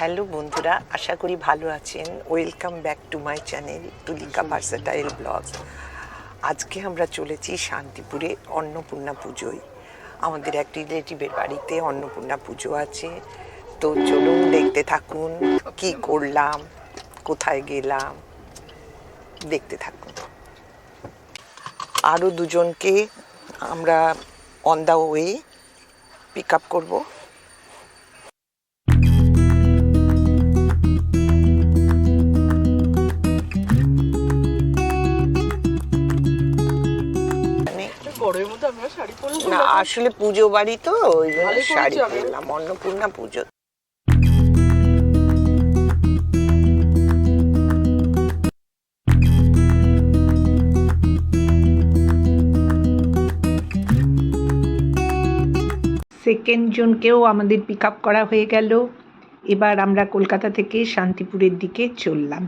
Hello বন্ধুরা, আশা করি ভালো আছেন। Welcome back to my channel Tulika versatile blog আজকে আমরা চলেছি শান্তিপুরে অন্নপূর্ণা পুজোয়। আমাদের এক রিলেটিভের বাড়িতে অন্নপূর্ণা পুজো আছে। তো চলুন দেখতে থাকুন, কি করলাম, কোথায় গেলাম, দেখতে থাকুন। আরও দুজনকে আমরা on the way pick up করব। আসলে পুজো বাড়ি তো ওই জন্য শাড়ি পরলাম অন্নপূর্ণা পুজো। সেকেন্ড জনকেও আমাদের পিক আপ করা হয়ে গেল। এবার আমরা কলকাতা থেকে শান্তিপুরের দিকে চললাম।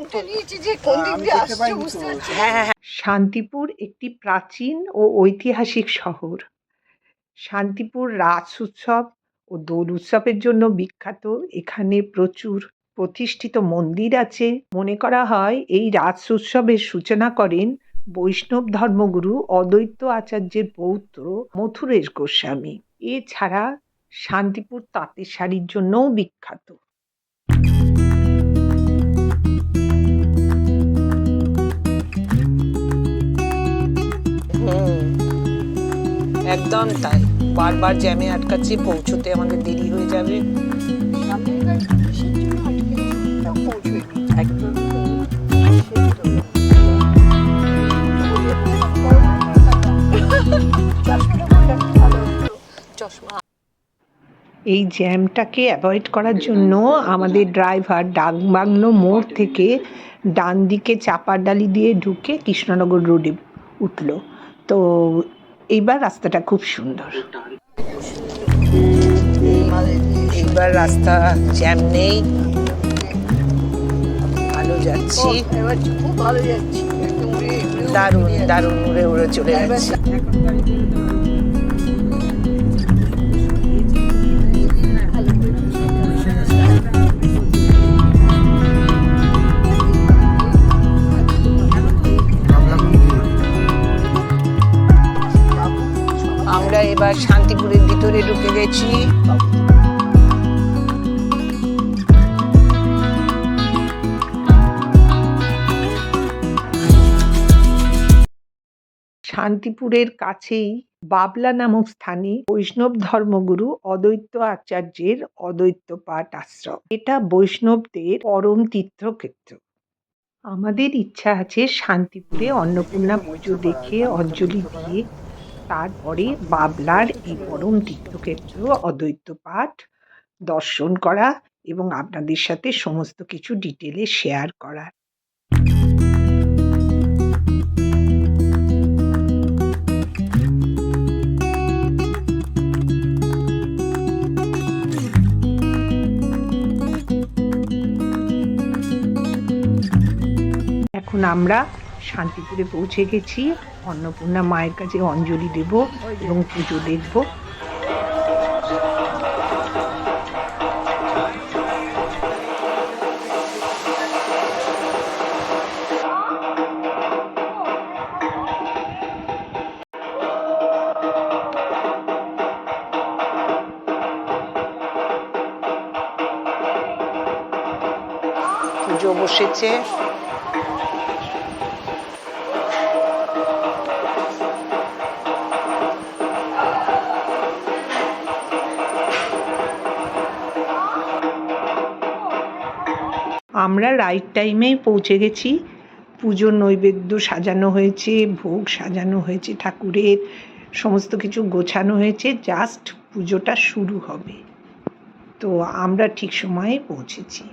কোনটা নিয়েছি যে কোন দিক দিয়ে আসছে বুঝতে পারছি হ্যাঁ হ্যাঁ হ্যাঁ। শান্তিপুর একটি প্রাচীন ও ঐতিহাসিক শহর। শান্তিপুর রাস উৎসব ও দোল উৎসবের জন্য বিখ্যাত। এখানে প্রচুর প্রতিষ্ঠিত মন্দির আছে। মনে করা হয় এই রাস উৎসবের সূচনা করেন বৈষ্ণব ধর্মগুরু অদ্বৈত আচার্যের পৌত্র মথুরেশ গোস্বামী। এছাড়া শান্তিপুর তাঁতের শাড়ির জন্যও বিখ্যাত। একদম তাই। বারবার জ্যামে আটকাচ্ছি পৌঁছতে আমাদের দেরি হয়ে যাবে। একদম এই জ্যামটাকে অ্যাভয়েড করার জন্য আমাদের ড্রাইভার ডাকবাংলো মোড় থেকে ডান দিকে চাপাডালি দিয়ে ঢুকে কৃষ্ণনগর রোডে উঠল। তো এইবার রাস্তাটা খুব সুন্দর। এইবার রাস্তা জ্যাম নেই। ভালো যাচ্ছি। খুব ভালো যাচ্ছি। উড়ে উড়ে উড়ে দারুণ দারুণ উড়ে উড়ে চলে যাচ্ছে। এবার শান্তিপুরের ভিতরে ঢুকে গেছি। শান্তিপুরের কাছেই বাবলা নামক স্থানে বৈষ্ণব ধর্মগুরু অদ্বৈত আচার্যের অদ্বৈত পাঠ আশ্রম। এটা বৈষ্ণবদের পরম তীর্থক্ষেত্র। আমাদের ইচ্ছা আছে শান্তিপুরে অন্নপূর্ণা পুজো দেখে অঞ্জলি দিয়ে তারপরে বাবলার এই পরম তীর্থক্ষেত্র, অদ্বৈত পাঠ, দর্শন করা এবং আপনাদের সাথে সমস্ত কিছু ডিটেলে শেয়ার করা। এখন আমরা শান্তিপুরে পৌঁছে গেছি। অন্নপূর্ণা মায়ের কাছে অঞ্জলি দেব এবং পুজো দেখব। পুজো বসেছে। আমরা রাইট টাইমেই পৌঁছে গেছি। পুজোর নৈবেদ্য সাজানো হয়েছে, ভোগ সাজানো হয়েছে, ঠাকুরের সমস্ত কিছু গোছানো হয়েছে জাস্ট পুজোটা শুরু হবে। তো আমরা ঠিক সময়ে পৌঁছেছি।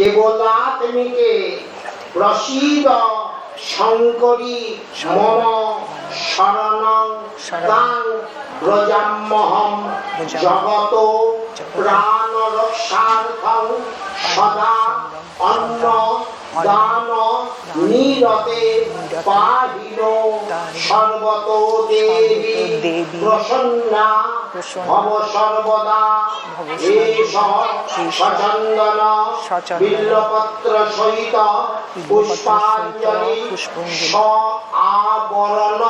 বাল্মীকে প্রসীদ শঙ্করী মম শরণং তাং ব্রজাম্যহম জগত প্রাণ রক্ষার্থং সদা অন্ন দান নীরতে পাহিল সর্বত দেবী। প্রসন্না ভব সর্বদা। এষ সচন্দন বিল্লপত্র সহিত পুষ্পাঞ্জলি স আবরণ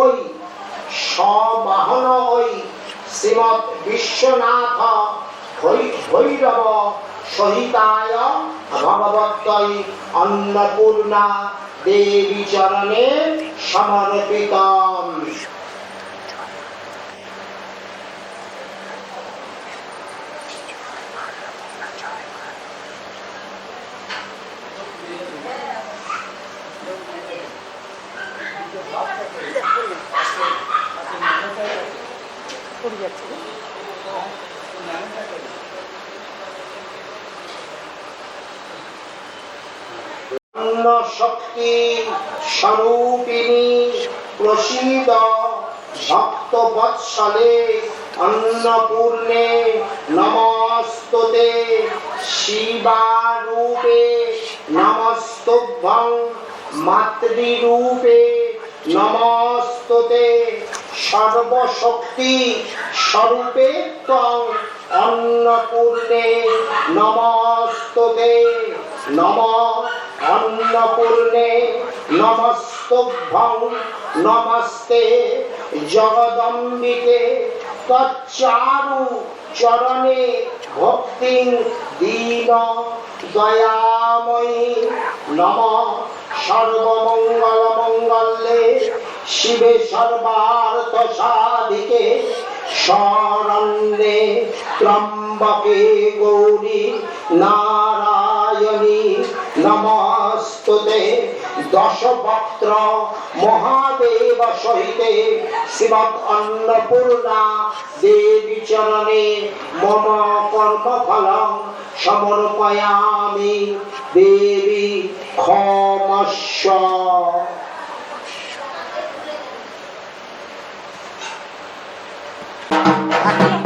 ওই সবাহন ওই। শ্রীমৎ বিশ্বনাথ ভৈরব সহিতায় ভগবত্তই অন্নপূর্ণা দেবী চরণে সমর্পিতম। অন্ন শক্তি স্বরূপিণী প্রসীদ ভক্ত বৎসলে অন্নপূর্ণে নমস্ততে শিবারূপে নমস্তভ্যং মাতৃরূপে নমস্ততে সর্বশক্তি স্বরূপে অন্নপূর্ণে নমস্ততে নম অন্নপূর্ণে নমস্তভ্যং, নমস্তে জগদম্বিকে তচ্চারু চরণে ভক্তি দীন দয়াময়ী নম। সর্বমঙ্গল মঙ্গলে শিবে সর্বার্থ সাধিকে শরণ্যে ত্রম্বকে গৌরী নারায়ণী নমস্তুতে দশবক্ত্র মহাদেব সহিতে শ্রীমৎ অন্নপূর্ণা দেবী চরণে মম কর্মফল সমর্পয়ামি। দেবী ক্ষমস্ব। রাখো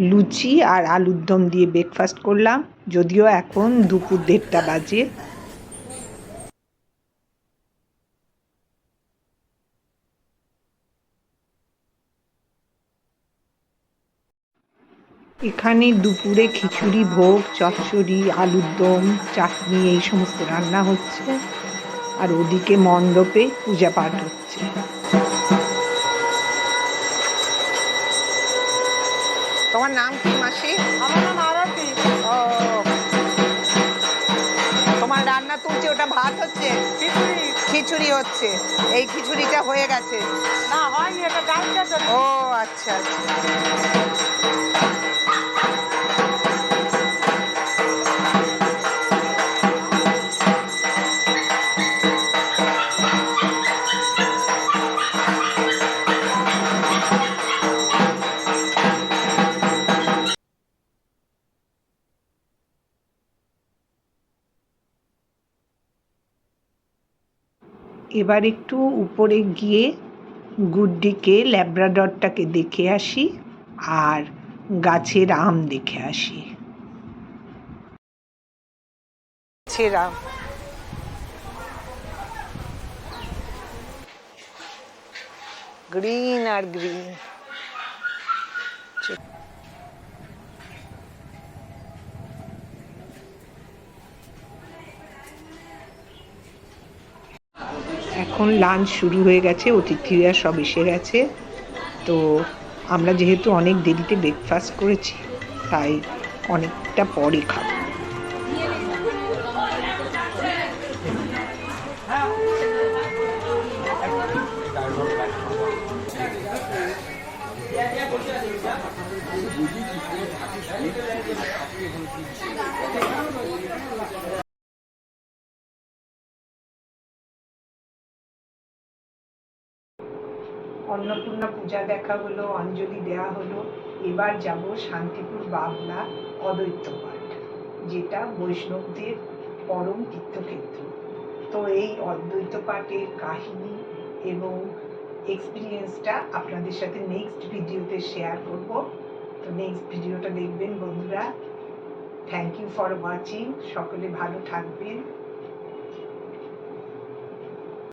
লুচি আর আলুর দম দিয়ে ব্রেকফাস্ট করলাম, যদিও এখন দুপুর দেড়টা বাজে। এখানে দুপুরে খিচুড়ি, ভোগ, চচ্চড়ি, আলুর দম, চাটনি, এই সমস্ত রান্না হচ্ছে। আর ওদিকে মণ্ডপে পূজা পাঠ হচ্ছে। তোমার নাম কি মাসি? আমার নাম আরতি। ও। তোমার রান্না তুলছে ওটা ভাত হচ্ছে? খিচুড়ি। খিচুড়ি হচ্ছে। এই খিচুড়িটা হয়ে গেছে। না হয়নি এটা ডালটা ও আচ্ছা আচ্ছা। এবার একটু উপরে গিয়ে গুড্ডিকে ল্যাব্রাডরটাকে দেখে আসি আর গাছের আম দেখে আসি। গাছের আম। গ্রিন আর গ্রিন এখন লাঞ্চ শুরু হয়ে গেছে, অতিথিরা সব এসে গেছে। তো আমরা যেহেতু অনেক দেরিতে ব্রেকফাস্ট করেছি, তাই অনেকটা পরে খাব। অন্নপূর্ণা পূজা দেখা হলো, অঞ্জলি দেওয়া হলো। এবার যাব শান্তিপুর বাবলা অদ্বৈত পাঠ, যেটা বৈষ্ণবদের পরম তীর্থক্ষেত্র। তো এই অদ্বৈত পাঠের কাহিনী এবং এক্সপিরিয়েন্সটা আপনাদের সাথে নেক্সট ভিডিওতে শেয়ার করব। তো নেক্সট ভিডিওটা দেখবেন বন্ধুরা। থ্যাংক ইউ ফর ওয়াচিং সকলে ভালো থাকবেন।